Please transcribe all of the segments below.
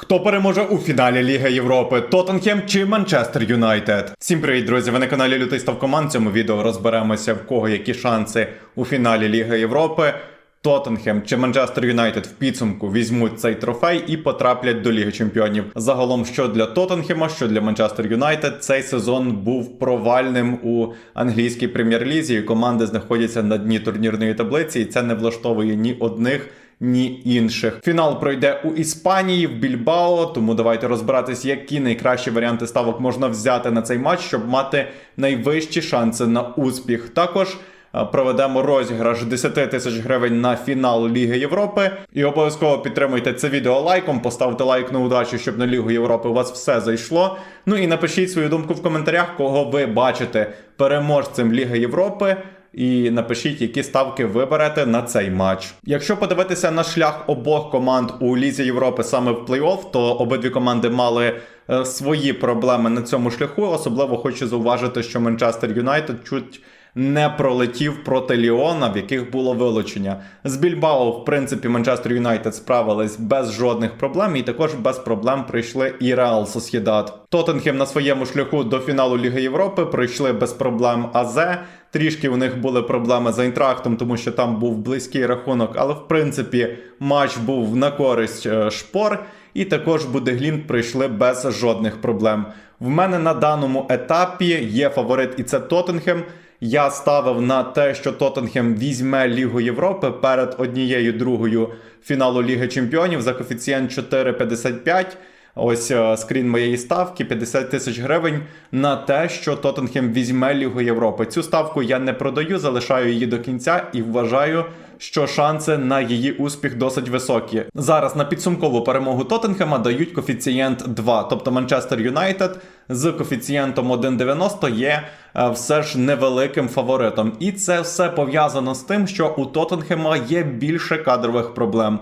Хто переможе у фіналі Ліги Європи? Тоттенхем чи Манчестер Юнайтед? Всім привіт, друзі! Ви на каналі Лютий Став Команд. В цьому відео розберемося, в кого які шанси у фіналі Ліги Європи. Тоттенхем чи Манчестер Юнайтед в підсумку візьмуть цей трофей і потраплять до Ліги Чемпіонів. Загалом, що для Тоттенхема, що для Манчестер Юнайтед, цей сезон був провальним у англійській прем'єр-лізі. Команди знаходяться на дні турнірної таблиці, і це не влаштовує ні одних ні інших. Фінал пройде у Іспанії в Більбао. Тому давайте розбиратись, які найкращі варіанти ставок можна взяти на цей матч, щоб мати найвищі шанси на успіх. Також. е, Проведемо розіграш 10 тисяч гривень на фінал Ліги Європи. І обов'язково підтримуйте це відео лайком, поставте лайк на удачу, щоб на Лігу Європи у вас все зайшло. Ну і напишіть свою думку в коментарях, кого ви бачите переможцем Ліги Європи. І напишіть, які ставки ви берете на цей матч. Якщо подивитися на шлях обох команд у Лізі Європи саме в плей-офф, то обидві команди мали е, свої проблеми на цьому шляху. Особливо хочу зауважити, що Манчестер Юнайтед чуть не пролетів проти Ліона, в яких було вилучення. З Більбао, в принципі, Манчестер Юнайтед справились без жодних проблем, і також без проблем прийшли і Реал Сосєдад. Тоттенхем на своєму шляху до фіналу Ліги Європи прийшли без проблем АЗ. Трішки у них були проблеми з Айнтрахтом, тому що там був близький рахунок, але в принципі матч був на користь е, шпор. І також Будеглімт прийшли без жодних проблем. В мене на даному етапі є фаворит, і це Тоттенхем. Я ставив на те, що Тоттенхем візьме Лігу Європи перед однією другою фіналу Ліги Чемпіонів за коефіцієнт 4,55. Ось е, скрін моєї ставки 50 тисяч гривень на те, що Тоттенхем візьме Лігу Європи. Цю ставку я не продаю, залишаю її до кінця і вважаю, що шанси на її успіх досить високі. Зараз на підсумкову перемогу Тоттенхема дають коефіцієнт 2, тобто Манчестер Юнайтед з коефіцієнтом 1,90 є е, все ж невеликим фаворитом. І це все пов'язано з тим, що у Тоттенхема є більше кадрових проблем.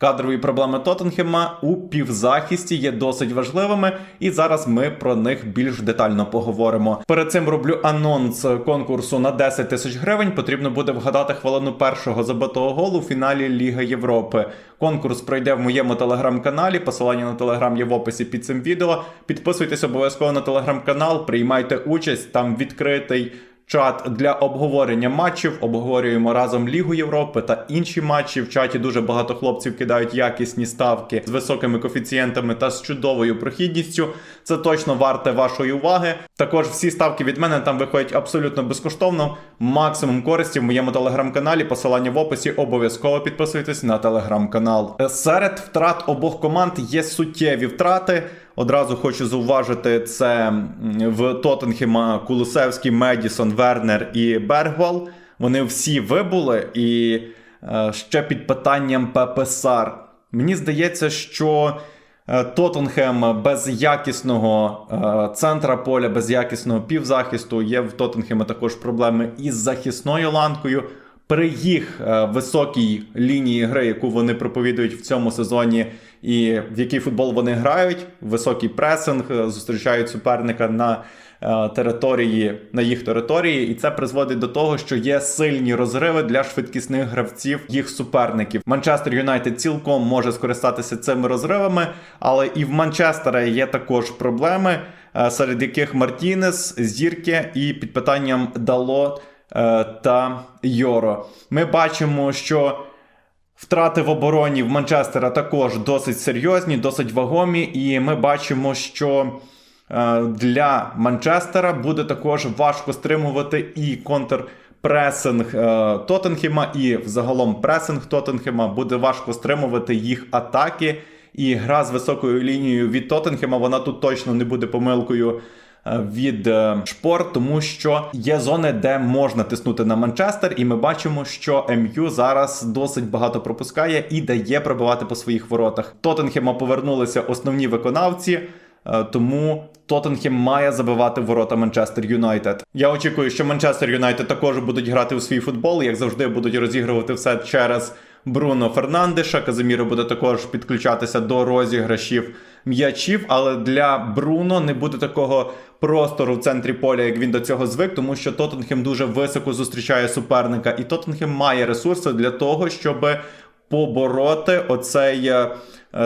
Кадрові проблеми Тоттенхема у півзахисті є досить важливими, і зараз ми про них більш детально поговоримо. Перед цим роблю анонс конкурсу на 10 тисяч гривень. Потрібно буде вгадати хвилину першого забитого голу в фіналі Ліги Європи. Конкурс пройде в моєму телеграм-каналі. Посилання на телеграм є в описі під цим відео. Підписуйтесь обов'язково на телеграм-канал, приймайте участь, там відкритий чат для обговорення матчів. Обговорюємо разом Лігу Європи та інші матчі. В чаті дуже багато хлопців кидають якісні ставки з високими коефіцієнтами та з чудовою прохідністю. Це точно варте вашої уваги. Також всі ставки від мене там виходять абсолютно безкоштовно. Максимум користі в моєму телеграм-каналі. Посилання в описі. Обов'язково підписуйтесь на телеграм-канал. Серед втрат обох команд є суттєві втрати. Одразу хочу зауважити це в Тоттенхема Кулусевський, Медісон, Вернер і Бергвал. Вони всі вибули і е, ще під питанням ППСАР. Мені здається, що е, Тоттенхем без якісного е, центра поля, без якісного півзахисту. Є в Тоттенхема також проблеми із захисною ланкою. При їх е, високій лінії гри, яку вони проповідують в цьому сезоні, і в який футбол вони грають, високий пресинг, е, зустрічають суперника на е, території на їх території, і це призводить до того, що є сильні розриви для швидкісних гравців їх суперників. Манчестер Юнайтед цілком може скористатися цими розривами, але і в Манчестера є також проблеми, серед яких Мартінес, Зірке і під питанням Дало та Йоро. Ми бачимо, що. Втрати в обороні в Манчестера також досить серйозні, досить вагомі, і ми бачимо, що е, для Манчестера буде також важко стримувати і контрпресинг е, Тоттенхема, і взагалом пресинг Тоттенхема буде важко стримувати їх атаки. І гра з високою лінією від Тоттенхема, вона тут точно не буде помилкою е, від е, шпор, тому що є зони, де можна тиснути на Манчестер, і ми бачимо, що МЮ зараз досить багато пропускає і дає пробивати по своїх воротах. Тоттенхема повернулися основні виконавці. е, Тому Тоттенхем має забивати ворота Манчестер Юнайтед. Я очікую, що Манчестер Юнайтед також будуть грати у свій футбол, як завжди будуть розігрувати все через Бруно Фернандеша. Казиміро буде також підключатися до розіграшів м'ячів, але для Бруно не буде такого простору в центрі поля, як він до цього звик, тому що Тоттенхем дуже високо зустрічає суперника, і Тоттенхем має ресурси для того, щоб побороти оцей е,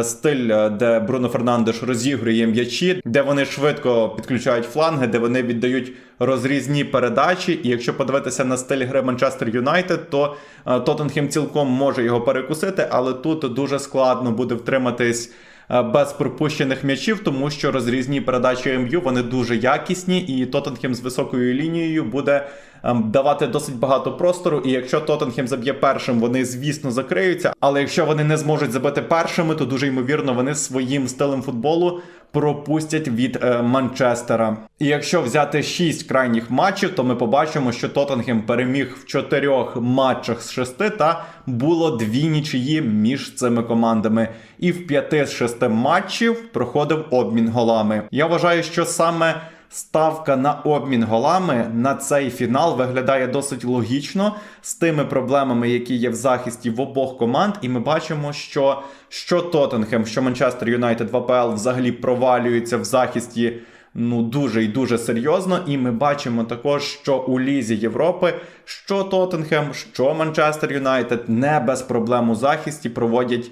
стиль, е, де Бруно Фернандеш розігрує м'ячі, де вони швидко підключають фланги, де вони віддають розрізні передачі. І якщо подивитися на стиль гри Манчестер Юнайтед, то е, Тоттенхем цілком може його перекусити, але тут дуже складно буде втриматись. е, Без пропущених м'ячів, тому що розрізні передачі МЮ вони дуже якісні, і Тоттенхем з високою лінією буде давати досить багато простору. І якщо Тоттенхем заб'є першим, вони звісно закриються. Але якщо вони не зможуть забити першими, то дуже ймовірно вони своїм стилем футболу пропустять від е, Манчестера. І якщо взяти 6 крайніх матчів, то ми побачимо, що Тоттенхем переміг в 4 матчах з 6 та було дві нічиї між цими командами. І в 5 з 6 матчів проходив обмін голами. Я вважаю, що саме Ставка на обмін голами на цей фінал виглядає досить логічно з тими проблемами, які є в захисті в обох команд. І ми бачимо, що що Тоттенхем, що Манчестер Юнайтед в АПЛ взагалі провалюються в захисті ну дуже і дуже серйозно. І ми бачимо також, що у Лізі Європи, що Тоттенхем, що Манчестер Юнайтед не без проблем у захисті проводять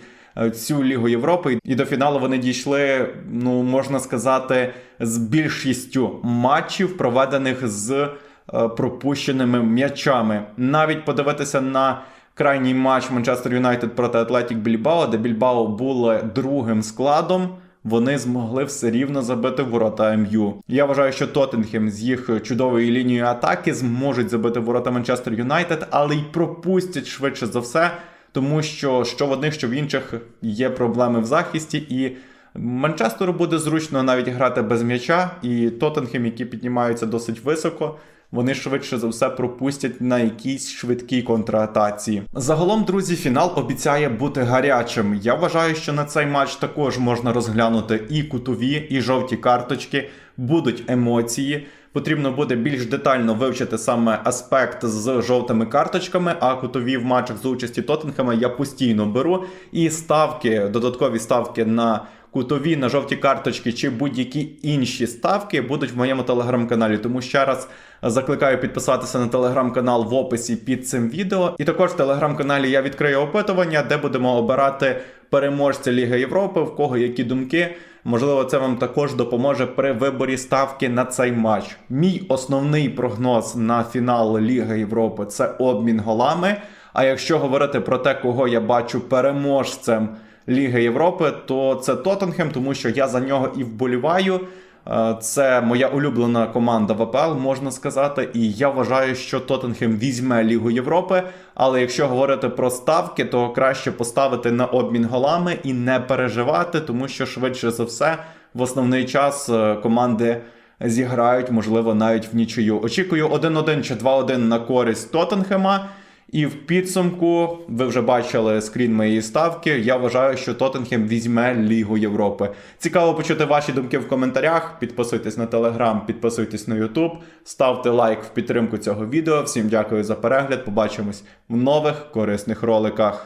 цю Лігу Європи. І до фіналу вони дійшли, ну можна сказати, з більшістю матчів, проведених з е, пропущеними м'ячами. Навіть подивитися на крайній матч Манчестер Юнайтед проти Атлетік Більбао, де Більбао були другим складом. Вони змогли все рівно забити ворота МЮ. Я вважаю, що Тоттенхем з їх чудовою лінією атаки зможуть забити ворота Манчестер Юнайтед, але й пропустять швидше за все, тому що що в одних, що в інших є проблеми в захисті, і Манчестеру буде зручно навіть грати без м'яча, і Тоттенхем, які піднімаються досить високо. Вони швидше за все пропустять на якійсь швидкій контратаці. Загалом, друзі, фінал обіцяє бути гарячим. Я вважаю, що на цей матч також можна розглянути і кутові, і жовті карточки. Будуть емоції. Потрібно буде більш детально вивчити саме аспект з жовтими карточками, а кутові в матчах з участі Тоттенхема я постійно беру. І ставки, додаткові ставки на кутові, на жовті карточки чи будь-які інші ставки будуть в моєму телеграм-каналі. Тому ще раз закликаю підписатися на телеграм-канал в описі під цим відео. І також в телеграм-каналі я відкрию опитування, де будемо обирати переможця Ліги Європи, в кого які думки. Можливо, це вам також допоможе при виборі ставки на цей матч. Мій основний прогноз на фінал Ліги Європи це обмін голами. А якщо говорити про те, кого я бачу переможцем Ліги Європи, то це Тоттенхем, тому що я за нього і вболіваю. Е, Це моя улюблена команда в АПЛ, можна сказати, і я вважаю, що Тоттенхем візьме Лігу Європи. Але якщо говорити про ставки, то краще поставити на обмін голами і не переживати, тому що швидше за все в основний час е, команди зіграють, можливо, навіть в нічию. Очікую 1-1 чи 2-1 на користь Тоттенхема. І в підсумку ви вже бачили скрін моєї ставки. Я вважаю, що Тоттенхем візьме Лігу Європи. Цікаво почути ваші думки в коментарях. Підписуйтесь на телеграм, підписуйтесь на Ютуб, ставте лайк в підтримку цього відео. Всім дякую за перегляд. Побачимось в нових корисних роликах.